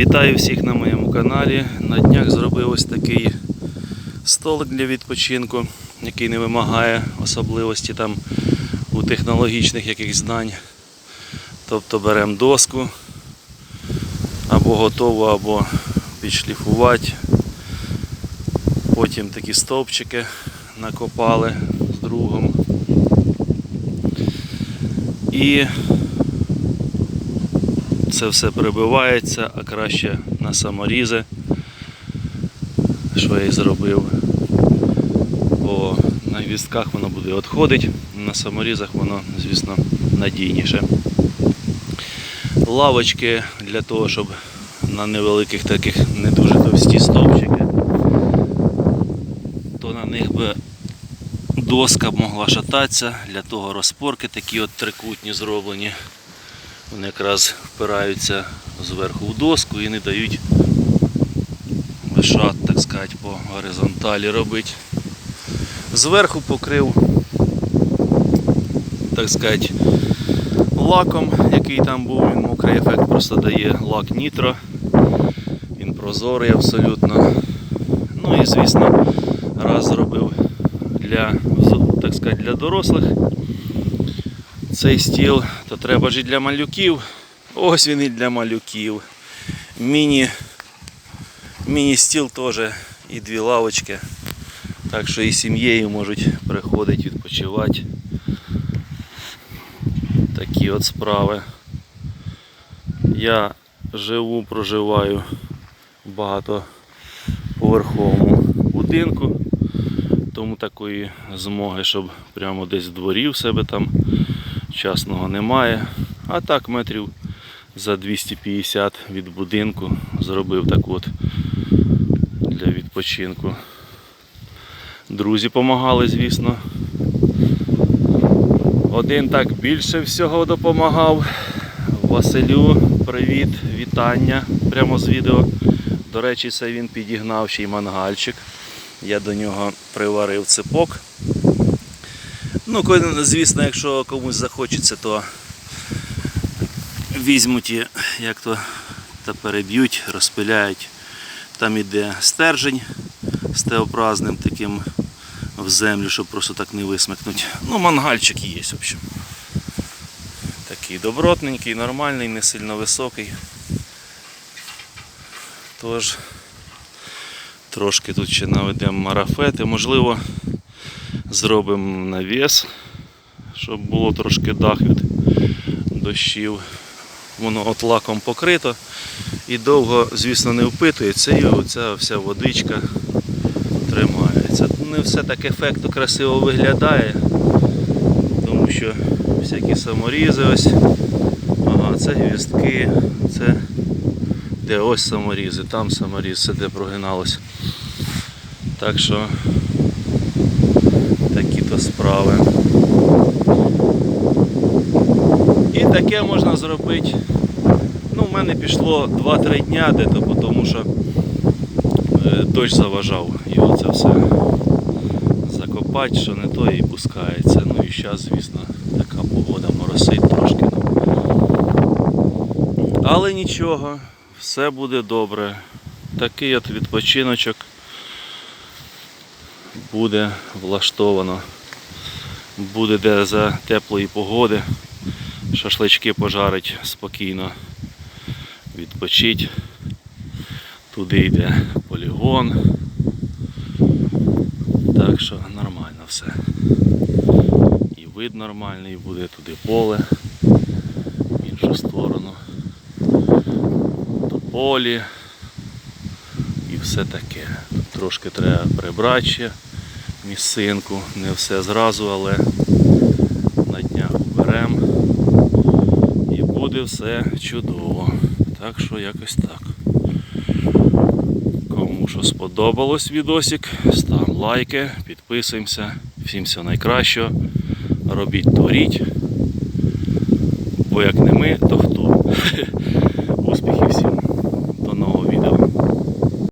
Вітаю всіх на моєму каналі. На днях зробив ось такий столик для відпочинку, який не вимагає особливості там у технологічних якихось знань. Тобто беремо доску або готову, або підшліфувати. Потім такі стовпчики накопали з другом. І це все прибивається, а краще на саморізи, що я і зробив. Бо на гвістках воно буде відходити, на саморізах воно, звісно, надійніше. Лавочки для того, щоб на невеликих таких не дуже товсті стовпчики, то на них би доска могла шататися, для того розпорки такі от трикутні зроблені. Вони якраз впираються зверху в доску і не дають вишат, так сказати, по горизонталі робити. Зверху покрив, так сказати, лаком, який там був, він мокрий ефект просто дає лак нітро. Він прозорий абсолютно. Ну і звісно, раз зробив для, так сказати, для дорослих цей стіл, то треба ж і для малюків. Ось він і для малюків. Міні, міні-стіл теж і дві лавочки. Так що і сім'єю можуть приходити відпочивати. Такі от справи. Я живу, проживаю в багатоповерховому будинку, тому такої змоги, щоб прямо десь в дворі в себе там частного немає. А так метрів за 250 від будинку зробив так от для відпочинку. Друзі допомагали, звісно. Один так більше всього допомагав. Василю, привіт, вітання прямо з відео. До речі, це він підігнав ще й мангальчик. Я до нього приварив ципок. Ну, коли- звісно, якщо комусь захочеться, то візьмуть і як то та переб'ють, розпиляють. Там іде стержень з теопразним таким в землю, щоб просто так не висмикнути. Ну, мангальчик є, в общем. Такий добротненький, нормальний, не сильно високий. Тож трошки тут ще наведемо марафети. Можливо, зробимо навіс, щоб було трошки дах від дощів. Воно от лаком покрито і довго, звісно, не впитується, і оця вся водичка тримається. Не все так ефектно красиво виглядає, тому що всякі саморізи ось. Ага, це гвіздки, це де ось саморізи, там саморіз, це де прогиналось. Так що такі то справи. І таке можна зробити. Ну, в мене пішло 2-3 дня де-то, тому що е, дощ заважав його це все закопати, що не то і пускається. Ну і зараз, звісно, така погода моросить трошки. Але нічого, все буде добре. Такий от відпочиночок буде влаштовано. Буде де за теплої погоди. Шашлички пожарить спокійно, відпочить. Туди йде полігон. Так що нормально все. І вид нормальний, буде туди поле, в іншу сторону. То полі і все таке. Трошки треба прибрати ще місцинку, не все зразу, але на днях беремо і буде все чудово. Так що якось так. Кому що сподобалось відосик, став лайки, підписуємося. Всім всього найкращого. Робіть, творіть. Бо як не ми, то хто?